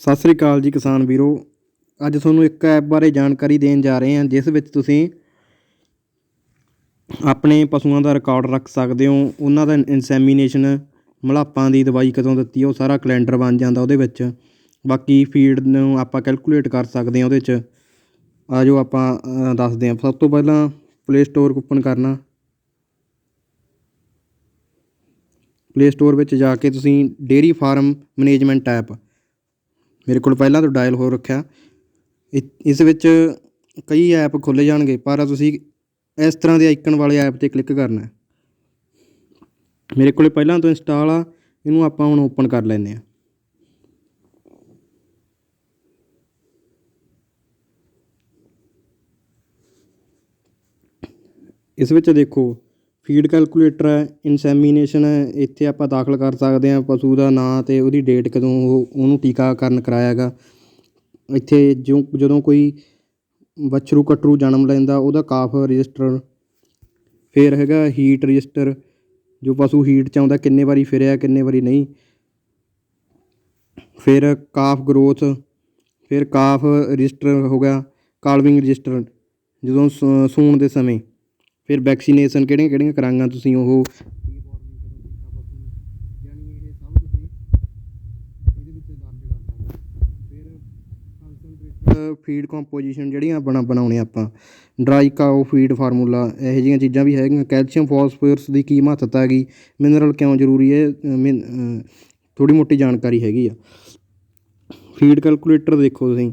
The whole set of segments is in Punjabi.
ਸਤਿ ਸ੍ਰੀ ਅਕਾਲ ਜੀ ਕਿਸਾਨ ਵੀਰੋ। ਅੱਜ ਤੁਹਾਨੂੰ ਇੱਕ ਐਪ ਬਾਰੇ ਜਾਣਕਾਰੀ ਦੇਣ ਜਾ ਰਹੇ ਹਾਂ, ਜਿਸ ਵਿੱਚ ਤੁਸੀਂ ਆਪਣੇ ਪਸ਼ੂਆਂ ਦਾ ਰਿਕਾਰਡ ਰੱਖ ਸਕਦੇ ਹੋ। ਉਹਨਾਂ ਦਾ ਇਨਸੈਮੀਨੇਸ਼ਨ ਮਲਾਪਾਂ ਦੀ ਦਵਾਈ ਕਦੋਂ ਦਿੱਤੀ ਉਹ ਸਾਰਾ ਕੈਲੰਡਰ ਬਣ ਜਾਂਦਾ ਉਹਦੇ ਵਿੱਚ। ਬਾਕੀ ਫੀਡ ਨੂੰ ਆਪਾਂ ਕੈਲਕੂਲੇਟ ਕਰ ਸਕਦੇ ਹਾਂ ਉਹਦੇ 'ਚ ਆ ਜੋ ਆਪਾਂ ਦੱਸਦੇ ਹਾਂ। ਸਭ ਤੋਂ ਪਹਿਲਾਂ ਪਲੇ ਸਟੋਰ ਓਪਨ ਕਰਨਾ। ਪਲੇ ਸਟੋਰ ਵਿੱਚ ਜਾ ਕੇ ਤੁਸੀਂ ਡੇਅਰੀ ਫਾਰਮ ਮੈਨੇਜਮੈਂਟ ਐਪ ਮੇਰੇ ਕੋਲ ਪਹਿਲਾਂ ਤੋਂ ਡਾਇਲ ਹੋ ਰੱਖਿਆ। ਇ- ਇਸ ਵਿੱਚ ਕਈ ਐਪ ਖੁੱਲ੍ਹ ਜਾਣਗੇ, ਪਰ ਤੁਸੀਂ ਇਸ ਤਰ੍ਹਾਂ ਦੇ ਆਈਕਨ ਵਾਲੇ ਐਪ 'ਤੇ ਕਲਿੱਕ ਕਰਨਾ ਮੇਰੇ ਕੋਲ ਪਹਿਲਾਂ ਤੋਂ ਇੰਸਟਾਲ ਆ, ਇਹਨੂੰ ਆਪਾਂ ਹੁਣ ਓਪਨ ਕਰ ਲੈਂਦੇ ਹਾਂ। ਇਸ ਵਿੱਚ ਦੇਖੋ ਫੀਡ ਕੈਲਕੂਲੇਟਰ ਹੈ, ਇਨਸੈਮੀਨੇਸ਼ਨ ਹੈ, ਇੱਥੇ ਆਪਾਂ ਦਾਖਲ ਕਰ ਸਕਦੇ ਹਾਂ ਪਸ਼ੂ ਦਾ ਨਾਂ ਅਤੇ ਉਹਦੀ ਡੇਟ ਕਦੋਂ ਉਹ, ਉਹਨੂੰ ਟੀਕਾਕਰਨ ਕਰਵਾਇਆ ਗਾ ਇੱਥੇ ਜੋ ਜਦੋਂ ਕੋਈ ਵੱਛਰੂ ਕਟਰੂ ਜਨਮ ਲੈਂਦਾ, ਉਹਦਾ ਕਾਫ ਰਜਿਸਟਰ ਫਿਰ ਹੈਗਾ, ਹੀਟ ਰਜਿਸਟਰ। ਜੋ ਪਸ਼ੂ ਹੀਟ ਚ ਆਉਂਦਾ, ਕਿੰਨੇ ਵਾਰੀ ਫਿਰਿਆ, ਕਿੰਨੇ ਵਾਰੀ ਨਹੀਂ। ਫਿਰ ਕਾਫ ਗਰੋਥ, ਫਿਰ ਕਾਫ ਰਜਿਸਟਰ ਹੋ ਗਿਆ, ਕਾਲਵਿੰਗ ਰਜਿਸਟਰ, ਜਦੋਂ ਸ- ਸੂਣ ਦੇ ਸਮੇਂ। ਫਿਰ ਵੈਕਸੀਨੇਸ਼ਨ ਕਿਹੜੀਆਂ ਕਿਹੜੀਆਂ ਕਰਾਈਆਂ ਤੁਸੀਂ ਉਹ? ਯਾਨੀ ਇਹ ਸਭ ਤੁਸੀਂ ਇਹਦੇ ਵਿੱਚ ਦਰਜ ਕਰ ਸਕਦੇ ਫਿਰ ਫੀਡ ਕੰਪੋਜੀਸ਼ਨ ਜਿਹੜੀਆਂ ਬਣਾ ਬਣਾਉਣੇ ਆਪਾਂ। ਡਰਾਈ ਕਾਓ ਫੀਡ ਫਾਰਮੂਲਾ ਇਹੋ ਜਿਹੀਆਂ ਚੀਜ਼ਾਂ ਵੀ ਹੈਗੀਆਂ। ਕੈਲਸ਼ੀਅਮ ਫਾਸਫੋਰਸ ਦੀ ਕੀ ਮਹੱਤਤਾ ਹੈਗੀ? ਮਿਨਰਲ ਕਿਉਂ ਜ਼ਰੂਰੀ ਹੈ? ਥੋੜੀ ਮੋਟੀ ਜਾਣਕਾਰੀ ਹੈਗੀ ਆ। ਫੀਡ ਕੈਲਕੂਲੇਟਰ ਦੇਖੋ ਤੁਸੀਂ।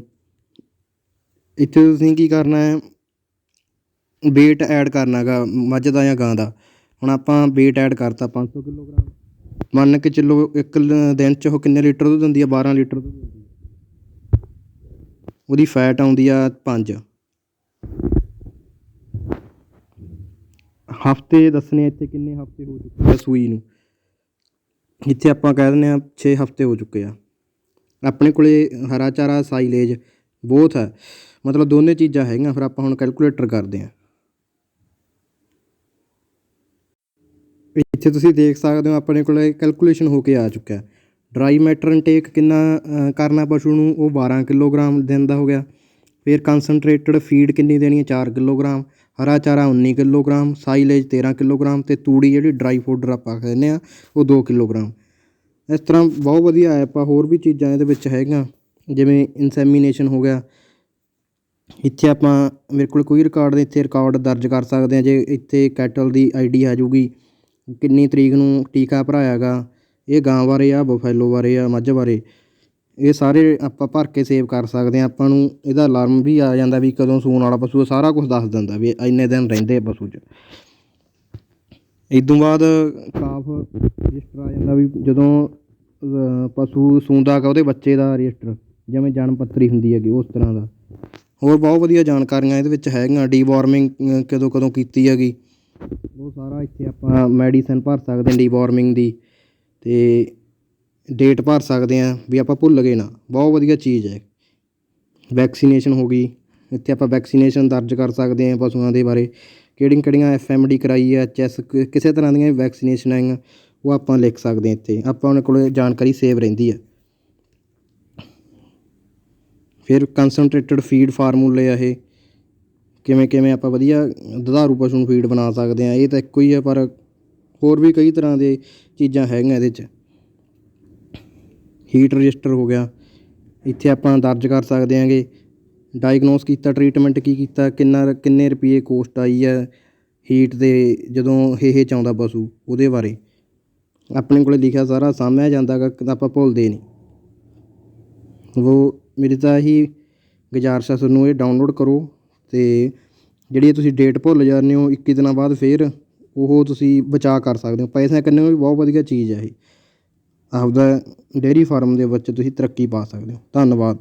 ਇੱਥੇ ਤੁਸੀਂ ਕੀ ਕਰਨਾ ਹੈ? ਵੇਟ ਐਡ ਕਰਨਾ ਗਾ ਮੱਝ ਦਾ ਜਾਂ ਗਾਂ ਦਾ। ਹੁਣ ਆਪਾਂ ਵੇਟ ਐਡ ਕਰਤਾ ਪੰਜ ਸੌ ਕਿਲੋਗ੍ਰਾਮ। ਮੰਨ ਕੇ ਚੱਲੋ ਇੱਕ ਦਿਨ ਚ ਉਹ ਕਿੰਨੇ ਲੀਟਰ ਦੁੱਧ ਦਿੰਦੀ ਆ? 12 ਲੀਟਰ ਦੁੱਧ ਦਿੰਦੀ ਆ। ਉਹਦੀ ਫੈਟ ਆਉਂਦੀ ਆ ਪੰਜ। ਹਫ਼ਤੇ ਦੱਸਣੇ ਇੱਥੇ ਕਿੰਨੇ ਹਫ਼ਤੇ ਹੋ ਚੁੱਕੇ ਆ ਸੂਈ ਨੂੰ। ਇੱਥੇ ਆਪਾਂ ਕਹਿ ਦਿੰਦੇ ਆ 6 ਹਫ਼ਤੇ ਹੋ ਚੁੱਕੇ ਆ। ਆਪਣੇ ਕੋਲੇ ਹਰਾ ਚਾਰਾ ਸਾਈਲੇਜ ਬਹੁਤ ਹੈ। ਮਤਲਬ ਦੋਨੇ ਚੀਜ਼ਾਂ ਹੈਗੀਆਂ, ਫਿਰ ਆਪਾਂ ਹੁਣ ਕੈਲਕੂਲੇਟਰ ਕਰਦੇ ਹਾਂ ਇੱਥੇ ਤੁਸੀਂ ਦੇਖ ਸਕਦੇ ਹੋ ਆਪਣੇ ਕੋਲ ਕੈਲਕੂਲੇਸ਼ਨ ਹੋ ਕੇ ਆ ਚੁੱਕਾ ਡਰਾਈ ਮੈਟਰ ਇਨਟੇਕ ਕਿੰਨਾ ਕਰਨਾ ਪਸ਼ੂ ਨੂੰ? ਉਹ 12 ਕਿਲੋਗ੍ਰਾਮ ਦਿਨ ਦਾ ਹੋ ਗਿਆ। ਫਿਰ ਕਨਸੈਂਟਰੇਟਡ ਫੀਡ ਕਿੰਨੀ ਦੇਣੀ ਹੈ? 4 ਕਿਲੋਗ੍ਰਾਮ। ਹਰਾ ਚਾਰਾ 19 ਕਿਲੋਗ੍ਰਾਮ। ਸਾਈਲੇਜ 13 ਕਿਲੋਗ੍ਰਾਮ ਤੇ ਤੂੜੀ ਜਿਹੜੀ ਡਰਾਈ ਫੋਡਰ ਆਪਾਂ ਕਹਿੰਦੇ ਆ ਉਹ 2 ਕਿਲੋਗ੍ਰਾਮ। ਇਸ ਤਰ੍ਹਾਂ ਬਹੁਤ ਵਧੀਆ ਐਪ ਆ ਹੋਰ ਵੀ ਚੀਜ਼ਾਂ ਇਹਦੇ ਵਿੱਚ ਹੈਗੀਆਂ। ਜਿਵੇਂ ਇਨਸੈਮੀਨੇਸ਼ਨ ਹੋ ਗਿਆ। ਇੱਥੇ ਆਪਾਂ ਮੇਰੇ ਕੋਲ ਕੋਈ ਰਿਕਾਰਡ ਨਹੀਂ, ਇੱਥੇ ਰਿਕਾਰਡ ਦਰਜ ਕਰ ਸਕਦੇ ਹਾਂ। ਜੇ ਇੱਥੇ ਕੈਟਲ ਦੀ ਆਈਡੀ ਆ ਜਾਊਗੀ। ਕਿੰਨੀ ਤਰੀਕ ਨੂੰ ਟੀਕਾ ਭਰਾਇਆ ਗਾ ਇਹ ਗਾਂ ਬਾਰੇ ਆ ਬਫੈਲੋ ਬਾਰੇ ਆ ਮੱਝ ਬਾਰੇ। ਇਹ ਸਾਰੇ ਆਪਾਂ ਭਰ ਕੇ ਸੇਵ ਕਰ ਸਕਦੇ ਹਾਂ ਆਪਾਂ ਨੂੰ ਇਹਦਾ ਅਲਾਰਮ ਵੀ ਆ ਜਾਂਦਾ ਵੀ ਕਦੋਂ ਸੂਣ ਵਾਲਾ ਪਸ਼ੂ ਸਾਰਾ ਕੁਝ ਦੱਸ ਦਿੰਦਾ ਵੀ ਇੰਨੇ ਦਿਨ ਰਹਿੰਦੇ ਆ ਪਸ਼ੂ 'ਚ। ਇਦੋਂ ਬਾਅਦ ਕਾਫ ਰਜਿਸਟਰ ਆ ਜਾਂਦਾ ਵੀ ਜਦੋਂ ਅਹ, ਪਸ਼ੂ ਸੂੰਦਾ ਗਾ ਉਹਦੇ ਬੱਚੇ ਦਾ ਰਜਿਸਟਰ ਜਿਵੇਂ ਜਨਮ ਪੱਤਰੀ ਹੁੰਦੀ ਹੈਗੀ ਉਸ ਤਰ੍ਹਾਂ ਦਾ। ਹੋਰ ਬਹੁਤ ਵਧੀਆ ਜਾਣਕਾਰੀਆਂ ਇਹਦੇ ਵਿੱਚ ਹੈਗੀਆਂ ਡੀਵਾਰਮਿੰਗ ਕਦੋਂ ਕਦੋਂ ਕੀਤੀ ਹੈਗੀ। ਉਹ ਸਾਰਾ ਇੱਥੇ ਆਪਾਂ ਮੈਡੀਸਨ ਭਰ ਸਕਦੇ ਹਾਂ ਡੀਵਾਰਮਿੰਗ ਦੀ ਅਤੇ ਡੇਟ ਭਰ ਸਕਦੇ ਹਾਂ ਵੀ ਆਪਾਂ ਭੁੱਲ ਗਏ ਨਾ। ਬਹੁਤ ਵਧੀਆ ਚੀਜ਼ ਹੈ। ਵੈਕਸੀਨੇਸ਼ਨ ਹੋ ਗਈ। ਇੱਥੇ ਆਪਾਂ ਵੈਕਸੀਨੇਸ਼ਨ ਦਰਜ ਕਰ ਸਕਦੇ ਹਾਂ ਪਸ਼ੂਆਂ ਦੇ ਬਾਰੇ। ਕਿਹੜੀਆਂ ਕਿਹੜੀਆਂ ਐਫ ਐਮ ਡੀ ਕਰਾਈ ਹੈ ਚੈਸ ਕਿਸੇ ਤਰ੍ਹਾਂ ਦੀਆਂ ਵੈਕਸੀਨੇਸ਼ਨ ਆਈਆਂ, ਉਹ ਆਪਾਂ ਲਿਖ ਸਕਦੇ ਹਾਂ ਇੱਥੇ। ਆਪਾਂ ਉਹਨਾਂ ਕੋਲ ਜਾਣਕਾਰੀ ਸੇਵ ਰਹਿੰਦੀ ਹੈ ਫਿਰ ਕਨਸੈਂਟਰੇਟਡ ਫੀਡ ਫਾਰਮੂਲੇ ਆ ਇਹ। ਕਿਵੇਂ ਕਿਵੇਂ ਆਪਾਂ ਵਧੀਆ ਦੁਧਾਰੂ ਪਸ਼ੂ ਨੂੰ ਫੀਡ ਬਣਾ ਸਕਦੇ ਹਾਂ, ਇਹ ਤਾਂ ਇੱਕੋ ਹੀ ਹੈ ਪਰ ਹੋਰ ਵੀ ਕਈ ਤਰ੍ਹਾਂ ਦੇ ਚੀਜ਼ਾਂ ਹੈਗੀਆਂ ਇਹਦੇ 'ਚ। ਹੀਟ ਰਜਿਸਟਰ ਹੋ ਗਿਆ, ਇੱਥੇ ਆਪਾਂ ਦਰਜ ਕਰ ਸਕਦੇ ਆਂਗੇ ਡਾਇਗਨੋਸ ਕੀਤਾ ਟਰੀਟਮੈਂਟ ਕੀ ਕੀਤਾ, ਕਿੰਨਾ ਕਿੰਨੇ ਰੁਪਏ ਕੋਸਟ ਆਈ ਹੈ ਹੀਟ ਦੇ, ਜਦੋਂ ਹੇਹੇ ਚ ਆਉਂਦਾ ਪਸ਼ੂ, ਉਹਦੇ ਬਾਰੇ। ਆਪਣੇ ਕੋਲੇ ਲਿਖਿਆ ਸਾਰਾ ਸਾਹਮਣੇ ਜਾਂਦਾ ਗਾ ਆਪਾਂ ਭੁੱਲਦੇ ਨਹੀਂ। ਉਹ ਮੇਰੀ ਤਾਂ ਇਹੀ ਗੁਜ਼ਾਰਿਸ਼ ਆ, ਤੁਹਾਨੂੰ ਇਹ ਡਾਊਨਲੋਡ ਕਰੋ ਅਤੇ ਜਿਹੜੀ ਤੁਸੀਂ ਡੇਟ ਭੁੱਲ ਜਾਂਦੇ ਹੋ 21 ਦਿਨਾਂ ਬਾਅਦ ਫਿਰ ਉਹ ਤੁਸੀਂ ਬਚਾਅ ਕਰ ਸਕਦੇ ਹੋ। ਪੈਸਿਆਂ ਕੰਨੇ ਵੀ ਬਹੁਤ ਵਧੀਆ ਚੀਜ਼ ਹੈ ਇਹ। ਆਪਦਾ ਡੇਅਰੀ ਫਾਰਮ ਦੇ ਵਿੱਚ ਤੁਸੀਂ ਤਰੱਕੀ ਪਾ ਸਕਦੇ ਹੋ। ਧੰਨਵਾਦ।